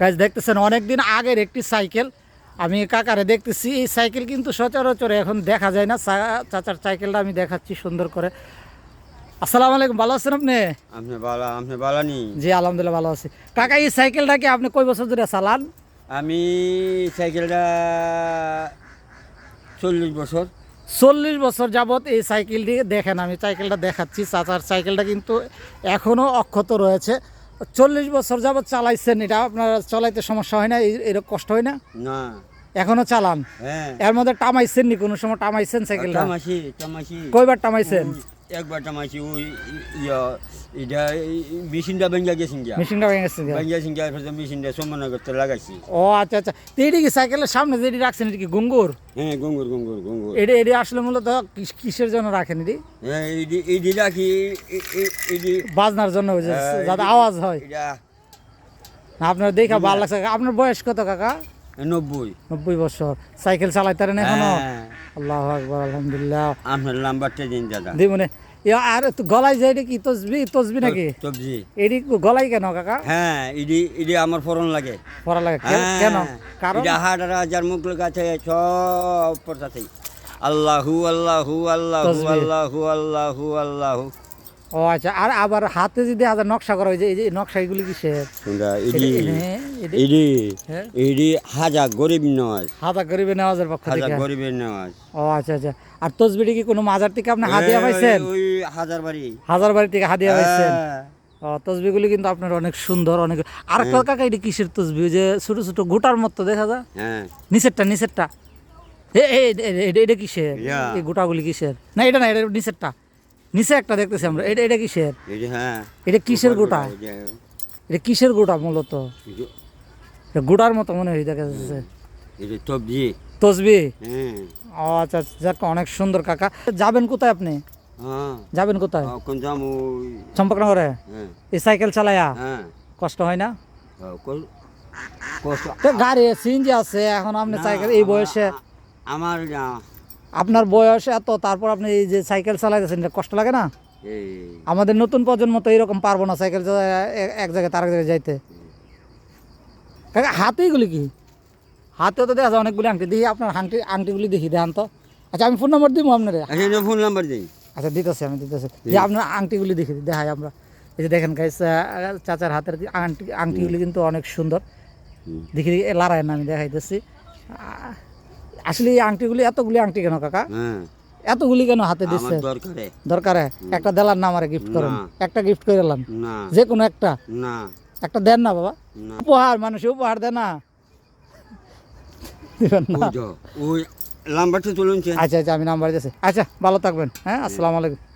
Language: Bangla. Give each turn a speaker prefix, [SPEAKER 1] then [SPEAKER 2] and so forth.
[SPEAKER 1] গাছ দেখতেছেন অনেকদিন আগের একটি সাইকেল। আমি কাকারে দেখতেছি এই সাইকেল কিন্তু সচরাচর এখন দেখা যায় না। চাচার সাইকেলটা আমি দেখাচ্ছি সুন্দর করে। আসসালামু আলাইকুম ভালো আছেন আপনি?
[SPEAKER 2] আপনি বালা আপনি বালা নি।
[SPEAKER 1] জি আলহামদুলিল্লাহ ভালো আছি। কাকা এই সাইকেলটা কি আপনি কয় বছর ধরে চালান?
[SPEAKER 2] আমি সাইকেলটা চল্লিশ বছর।
[SPEAKER 1] চল্লিশ বছর যাবত এই সাইকেলটি দেখেন আমি সাইকেলটা দেখাচ্ছি। চাচার সাইকেলটা কিন্তু এখনও অক্ষত রয়েছে। চল্লিশ বছর যাবত চালাইছেন, এটা আপনার চালাইতে সমস্যা হয় না এরকম কষ্ট হয় না?
[SPEAKER 2] না।
[SPEAKER 1] এখনও চালান।
[SPEAKER 2] হ্যাঁ।
[SPEAKER 1] এর মধ্যে টামাইছেন নি? কোনো সময় টামাইছেন সাইকেল
[SPEAKER 2] টামাসি টামাসি
[SPEAKER 1] কয়বার টামাইছেন?
[SPEAKER 2] একবার টামাসি ওই ইয়া এটা মেশিনটা ভেঙ্গা গেছেন গিয়া।
[SPEAKER 1] মেশিনটা ভেঙে গেছে
[SPEAKER 2] ভেঙ্গা গেছেন গিয়া এরপর মেশিনটা সমান করতে লাগাইছি।
[SPEAKER 1] ও আচ্ছা আচ্ছা। তো এটি কি সাইকেলের সামনে যেটি রাখছেন এটি কি গুঙ্গুর
[SPEAKER 2] হ্যাঁ গঙ্গুর গঙ্গুর গঙ্গুর
[SPEAKER 1] এটি এটি আসলে মূলত কিসের জন্য রাখেন এটি?
[SPEAKER 2] হ্যাঁ এইদি এইদি রাখি এইদি
[SPEAKER 1] বাজনার জন্য
[SPEAKER 2] হ্যাঁ,
[SPEAKER 1] যাতে আওয়াজ হয়।
[SPEAKER 2] এটা
[SPEAKER 1] আপনার দেখা ভালো লাগছে। আপনার বয়স কত কাকা?
[SPEAKER 2] নব্বই।
[SPEAKER 1] নব্বই বছর। সাইকেল চালাইতারেন এখনও?
[SPEAKER 2] হ্যাঁ।
[SPEAKER 1] আল্লাহ আকবর আলহামদুলিল্লাহ।
[SPEAKER 2] আপনার নাম্বারটা দিন দাদা।
[SPEAKER 1] দি মনে আর গলায় যে এটা কি তসবি তসবি নাকি?
[SPEAKER 2] সবজি
[SPEAKER 1] এটি গলায় কেন কাকা?
[SPEAKER 2] হ্যাঁ ইডি ইডি আমার ফরন লাগে।
[SPEAKER 1] পড়া লাগে। কেন? কারণ?
[SPEAKER 2] হাট হাজার মুখ আছে সব পড়তাছে। আল্লাহু আল্লাহু আল্লাহু। আল্লাহু আল্লাহু আল্লাহু।
[SPEAKER 1] ও আচ্ছা আর আবার হাতে যদি নকশা করা হয় যে এই যে নকশা এগুলি কিসের?
[SPEAKER 2] ইডি
[SPEAKER 1] এটা- হ্যাঁ, হ্যাঁ।
[SPEAKER 2] ইডি হাজার গরিব নওয়াজ
[SPEAKER 1] হাতা গরিবে নেওয়াজের পক্ষ থেকে?
[SPEAKER 2] গরিবের নেওয়াজ।
[SPEAKER 1] ও আচ্ছা আচ্ছা। আর তসবিটি কি কোনো মাজার থেকে আপনি হাদিয়া পাইছেন?
[SPEAKER 2] ওই হাজার বাড়ি।
[SPEAKER 1] হাজার বাড়ি থেকে হাদিয়া পাইছেন?
[SPEAKER 2] হ্যাঁ।
[SPEAKER 1] ও তসবিগুলি কিন্তু আপনার অনেক সুন্দর অনেক আর কাকা এটি কিসের তসবি? যে ছোট ছোট গোটার মতো দেখা যায়?
[SPEAKER 2] হ্যাঁ।
[SPEAKER 1] নিচেরটা নিচেরটা। এটা কিসের। এই গোটাগুলি কিসের? না এটা না এটা নিচেরটা। নিচে একটা দেখতেছি আমরা। এটা এটা কিসের?
[SPEAKER 2] হ্যাঁ।
[SPEAKER 1] এটা কিসের গোটা?
[SPEAKER 2] এটা-
[SPEAKER 1] কিসের গোটা মূলত? গোটার মতো মনে হয় দেখা যাচ্ছে তসবি।
[SPEAKER 2] হ্যাঁ।
[SPEAKER 1] ও আচ্ছা আচ্ছা, যাক অনেক সুন্দর কাকা। যাবেন কোথায় আপনি?
[SPEAKER 2] হ্যাঁ।
[SPEAKER 1] যাবেন কোথায়? চম্পকনগরে? এই সাইকেল চালায়া? কষ্ট হয় না? গাড়ি সিএনজি আছে এখন আপনি সাইকেল এই বয়সে
[SPEAKER 2] আমার
[SPEAKER 1] আপনার বয়স এত তারপর আপনি এই যে সাইকেল চালাইতেছেন কষ্ট লাগে না? আমাদের নতুন প্রজন্ম তো এরকম পারব না সাইকেল এক জায়গায় তার এক জায়গায় যাইতে। কাকা হাতে এগুলি কি? হাতেও তো দেখা যায় অনেকগুলি আংটি। দেখি আপনার আংটি আংটিগুলি দেখি দেখান তো। আচ্ছা আমি ফোন নম্বর দিব আপনার?
[SPEAKER 2] ফোন নাম্বার দিই।
[SPEAKER 1] আচ্ছা দিতেছি আমি দিতেছি। যে আপনার আংটিগুলি দেখি দেখাই আমরা। এই যে দেখেন গাইস চাচার হাতের আংটি আংটিগুলি কিন্তু অনেক সুন্দর। দেখি দেখি লারায় না আমি দেখাইতেছি। আসলে এই আংটিগুলি এতগুলি আংটি কেন কাকা?
[SPEAKER 2] হ্যাঁ।
[SPEAKER 1] এতগুলি কেন হাতে দিচ্ছে
[SPEAKER 2] দরকারে।
[SPEAKER 1] একটা দেলার না আমার গিফট করেন। একটা গিফট করে এলাম। যে কোনো একটা।
[SPEAKER 2] না।
[SPEAKER 1] একটা দেন না বাবা। উপহার মানুষ উপহার দেয় না। দিবেন না। আচ্ছা আচ্ছা আমি নাম্বার দিয়েছি। আচ্ছা ভালো থাকবেন। হ্যাঁ আসসালামু আলাইকুম।